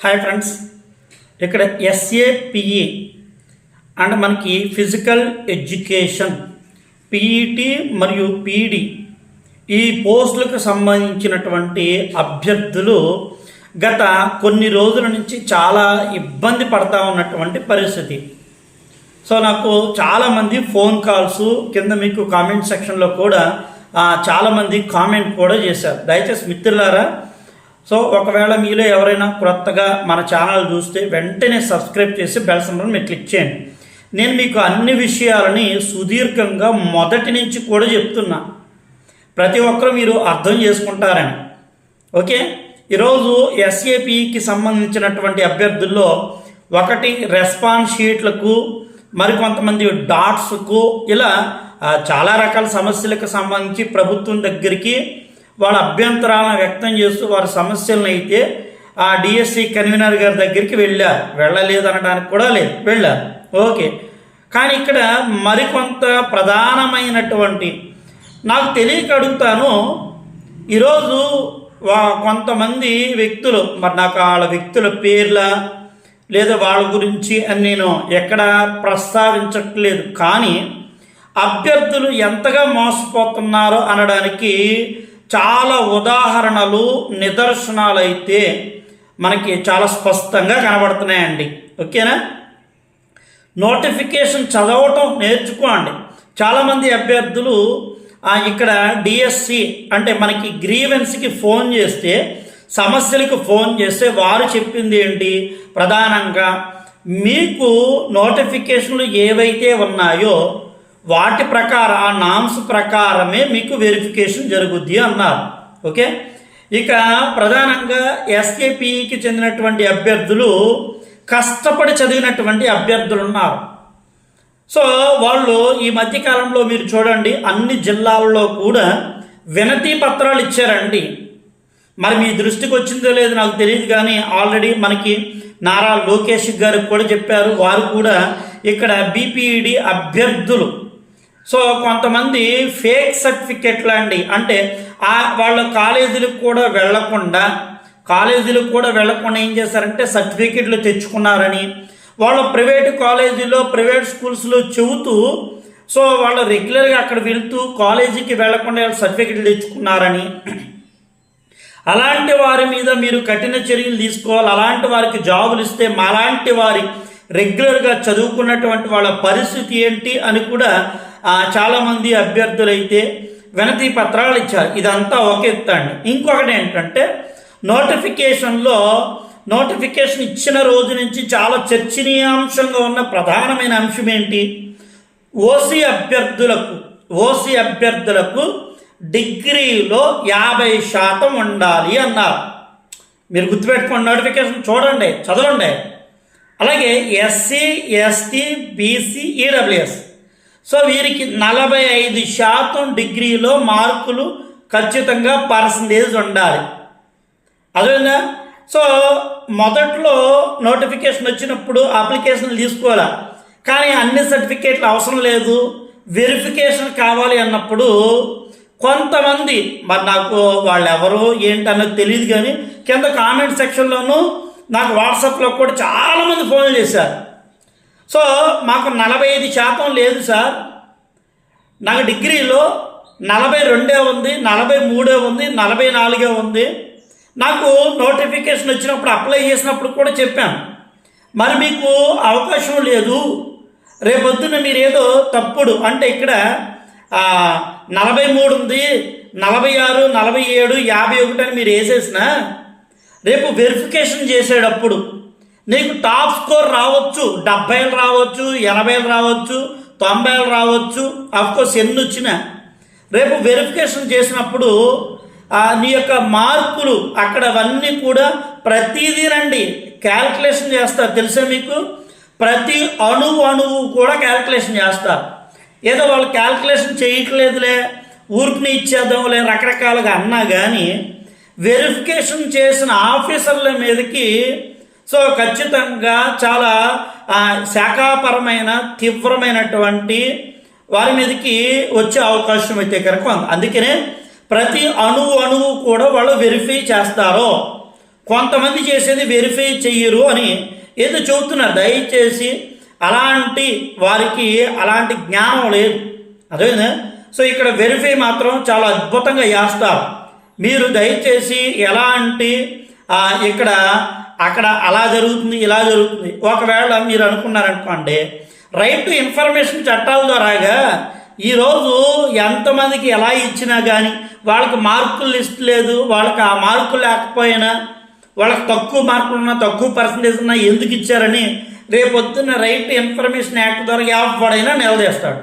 Hi friends ఇక్కడ SAPE and మనకి physical education PET మరియు పీడీ ఈ పోస్టులకు సంబంధించినటువంటి అభ్యర్థులు గత కొన్ని రోజుల నుంచి చాలా ఇబ్బంది పడతా ఉన్నటువంటి పరిస్థితి. సో నాకు చాలామంది ఫోన్ కాల్స్ కింద మీకు కామెంట్ సెక్షన్లో కూడా చాలామంది కామెంట్ కూడా చేశారు. దయచేసి మిత్రులారా సో ఒకవేళ మీలో ఎవరైనా క్రొత్తగా మన ఛానల్ చూస్తే వెంటనే సబ్స్క్రైబ్ చేసి బెల్ సింబల్ మీరు క్లిక్ చేయండి. నేను మీకు అన్ని విషయాలని సుదీర్ఘంగా మొదటి నుంచి కూడా చెప్తున్నా. ప్రతి ఒక్కరు మీరు అర్థం చేసుకుంటారని. ఓకే? ఈరోజు ఎస్ఏపికి సంబంధించినటువంటి అభ్యర్థుల్లో ఒకటి రెస్పాన్స్ షీట్లకు మరికొంతమంది డాట్స్కు ఇలా చాలా రకాల సమస్యలకు సంబంధించి ప్రభుత్వం దగ్గరికి వాళ్ళ అభ్యంతరాలను వ్యక్తం చేస్తూ వారి సమస్యలను అయితే ఆ డిఎస్సి కన్వీనర్ గారి దగ్గరికి వెళ్ళారు వెళ్ళలేదు అనడానికి కూడా లేదు. వెళ్ళారు ఓకే. కానీ ఇక్కడ మరికొంత ప్రధానమైనటువంటి నాకు తెలియక అడుగుతాను. ఈరోజు వా- కొంతమంది వ్యక్తులు మరి నాకు వాళ్ళ వ్యక్తుల పేర్ల లేదా వాళ్ళ గురించి అని నేను ఎక్కడ ప్రస్తావించట్లేదు. కానీ అభ్యర్థులు ఎంతగా మోసపోతున్నారో అనడానికి చాలా ఉదాహరణలు నిదర్శనాలు అయితే మనకి చాలా స్పష్టంగా కనబడుతున్నాయండి. ఓకేనా? నోటిఫికేషన్ చదవటం నేర్చుకోండి. చాలామంది అభ్యర్థులు ఇక్కడ డిఎస్సి అంటే మనకి గ్రీవెన్స్కి ఫోన్ చేస్తే సమస్యలకు ఫోన్ చేస్తే వారు చెప్పింది ఏంటి? ప్రధానంగా మీకు నోటిఫికేషన్లు ఏవైతే ఉన్నాయో వాటి ప్రకారం ఆ నామ్స్ ప్రకారమే మీకు వెరిఫికేషన్ జరుగుద్ది అన్నారు. ఓకే? ఇక ప్రధానంగా ఎస్కేపీకి చెందినటువంటి అభ్యర్థులు కష్టపడి చదివినటువంటి అభ్యర్థులు ఉన్నారు. సో వాళ్ళు ఈ మధ్యకాలంలో మీరు చూడండి అన్ని జిల్లాల్లో కూడా వినతి పత్రాలు ఇచ్చారండి. మరి మీ దృష్టికి వచ్చిందో లేదో నాకు తెలియదు కానీ ఆల్రెడీ మనకి నారా లోకేష్ గారికి కూడా చెప్పారు. వారు కూడా ఇక్కడ బీపీఈడి అభ్యర్థులు. సో కొంతమంది ఫేక్ సర్టిఫికెట్లు అండి. అంటే ఆ వాళ్ళ కాలేజీలకు కూడా వెళ్ళకుండా కాలేజీలకు కూడా వెళ్ళకుండా ఏం చేశారంటే సర్టిఫికెట్లు తెచ్చుకున్నారని వాళ్ళ ప్రైవేట్ కాలేజీలో ప్రైవేట్ స్కూల్స్లో చెబుతూ సో వాళ్ళు రెగ్యులర్గా అక్కడ వెళ్తూ కాలేజీకి వెళ్ళకుండా వాళ్ళు సర్టిఫికెట్లు తెచ్చుకున్నారని. అలాంటి వారి మీద మీరు కఠిన చర్యలు తీసుకోవాలి. అలాంటి వారికి జాబులు ఇస్తే మాలాంటి వారి రెగ్యులర్గా చదువుకున్నటువంటి వాళ్ళ పరిస్థితి ఏంటి అని కూడా చాలామంది అభ్యర్థులైతే వినతి పత్రాలు ఇచ్చారు. ఇదంతా ఒక ఎత్తండి ఇంకొకటి ఏంటంటే నోటిఫికేషన్లో నోటిఫికేషన్ ఇచ్చిన రోజు నుంచి చాలా చర్చనీయాంశంగా ఉన్న ప్రధానమైన అంశం ఏంటి? ఓసీ అభ్యర్థులకు ఓసీ అభ్యర్థులకు డిగ్రీలో యాభై శాతం ఉండాలి అన్నారు. మీరు గుర్తుపెట్టుకోండి నోటిఫికేషన్ చూడండి చదవండి. అలాగే SC ST BC EWS. So వీరికి నలభై ఐదు శాతం డిగ్రీలో మార్కులు ఖచ్చితంగా పర్సంటేజ్ ఉండాలి. అదేవిధంగా సో మొదట్లో నోటిఫికేషన్ వచ్చినప్పుడు అప్లికేషన్లు తీసుకోవాలా? కానీ అన్ని సర్టిఫికేట్లు అవసరం లేదు. వెరిఫికేషన్ కావాలి అన్నప్పుడు కొంతమంది మరి నాకు వాళ్ళు ఎవరు ఏంటన్నది తెలియదు కానీ కింద కామెంట్ సెక్షన్లోనూ నాకు వాట్సాప్లో కూడా చాలామంది ఫోన్లు చేశారు. సో మాకు నలభై ఐదు శాతం లేదు సార్. నాకు డిగ్రీలో నలభై రెండే ఉంది నలభై మూడే ఉంది నలభై నాలుగే ఉంది. నాకు నోటిఫికేషన్ వచ్చినప్పుడు అప్లై చేసినప్పుడు కూడా చెప్పాను మరి మీకు అవకాశం లేదు. రేపొద్దున మీరు ఏదో తప్పుడు అంటే ఇక్కడ నలభై మూడు ఉంది నలభై ఆరు నలభై ఏడు యాభై ఒకటి అని మీరు వేసేసిన రేపు వెరిఫికేషన్ చేసేటప్పుడు నీకు టాప్ స్కోర్ రావచ్చు డెబ్బైలు రావచ్చు ఎనభైలు రావచ్చు తొంభైలు రావచ్చు అఫ్కోర్స్ ఎన్ని వచ్చినా. రేపు వెరిఫికేషన్ చేసినప్పుడు నీ యొక్క మార్కులు అక్కడ అవన్నీ కూడా ప్రతిదీనండి క్యాల్కులేషన్ చేస్తారు తెలుసా మీకు? ప్రతి అణువు అణువు కూడా క్యాల్కులేషన్ చేస్తారు ఏదో వాళ్ళు క్యాల్కులేషన్ చేయట్లేదులే ఊరికి ఇచ్చేద్దాంలే రకరకాలుగా అన్నా కానీ వెరిఫికేషన్ చేసిన ఆఫీసర్ల మీదకి సో ఖచ్చితంగా చాలా శాఖాపరమైన తీవ్రమైనటువంటి వారి మీదకి వచ్చే అవకాశం అయితే కనుక ఉంది. అందుకనే ప్రతి అణువు అణువు కూడా వాళ్ళు వెరిఫై చేస్తారు. కొంతమంది చేసేది వెరిఫై చెయ్యరు అని ఏదో చెబుతున్నారు. దయచేసి అలాంటి వారికి అలాంటి జ్ఞానం లేదు. అదే సో ఇక్కడ వెరిఫై మాత్రం చాలా అద్భుతంగా చేస్తారు. మీరు దయచేసి ఎలాంటి ఇక్కడ అక్కడ అలా జరుగుతుంది ఇలా జరుగుతుంది. ఒకవేళ మీరు అనుకున్నారనుకోండి రైట్ టు ఇన్ఫర్మేషన్ చట్టాల ద్వారాగా ఈరోజు ఎంతమందికి ఎలా ఇచ్చినా కానీ వాళ్ళకి మార్కులు లిస్ట్ లేదు వాళ్ళకి ఆ మార్కులు లేకపోయినా వాళ్ళకి తక్కువ మార్కులు ఉన్నా తక్కువ పర్సంటేజ్ ఉన్నా ఎందుకు ఇచ్చారని రేపొద్దున్న రైట్ ఇన్ఫర్మేషన్ యాక్ట్ ద్వారా ఎవడైనా నిలదీస్తాడు.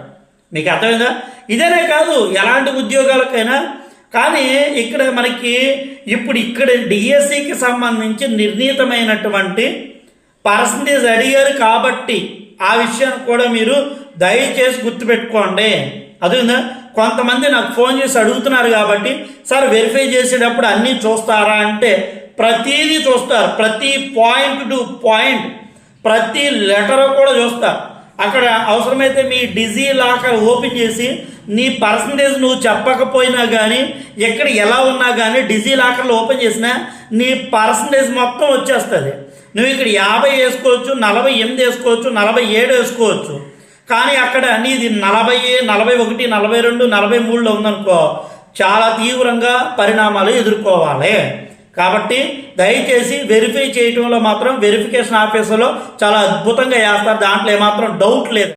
మీకు అర్థమైందా? ఇదేనే కాదు ఎలాంటి ఉద్యోగాలకైనా కానీ ఇక్కడ మనకి ఇప్పుడు ఇక్కడ డిఎస్సికి సంబంధించి నిర్ణీతమైనటువంటి పర్సంటేజ్ అడిగారు కాబట్టి ఆ విషయాన్ని కూడా మీరు దయచేసి గుర్తుపెట్టుకోండి. అది కొంతమంది నాకు ఫోన్ చేసి అడుగుతున్నారు కాబట్టి సార్ వెరిఫై చేసేటప్పుడు అన్నీ చూస్తారా? అంటే ప్రతిదీ చూస్తారు. ప్రతి పాయింట్ టు పాయింట్ ప్రతి లెటర్ కూడా చూస్తారు. అక్కడ అవసరమైతే మీ డిజీ లాకర్ ఓపెన్ చేసి నీ పర్సంటేజ్ నువ్వు చెప్పకపోయినా కానీ ఎక్కడ ఎలా ఉన్నా కానీ డిజీ లాకర్లో ఓపెన్ చేసినా నీ పర్సంటేజ్ మొత్తం వచ్చేస్తుంది. నువ్వు ఇక్కడ యాభై వేసుకోవచ్చు నలభై ఎనిమిది వేసుకోవచ్చు నలభై ఏడు వేసుకోవచ్చు. కానీ అక్కడ నీది నలభై నలభై ఒకటి నలభై రెండు నలభై మూడులో ఉందనుకో చాలా తీవ్రంగా పరిణామాలు ఎదుర్కోవాలి. కాబట్టి దయచేసి వెరిఫై చేయటంలో మాత్రం వెరిఫికేషన్ ఆఫీసులో చాలా అద్భుతంగా వేస్తారు దాంట్లో ఏమాత్రం డౌట్ లేదు.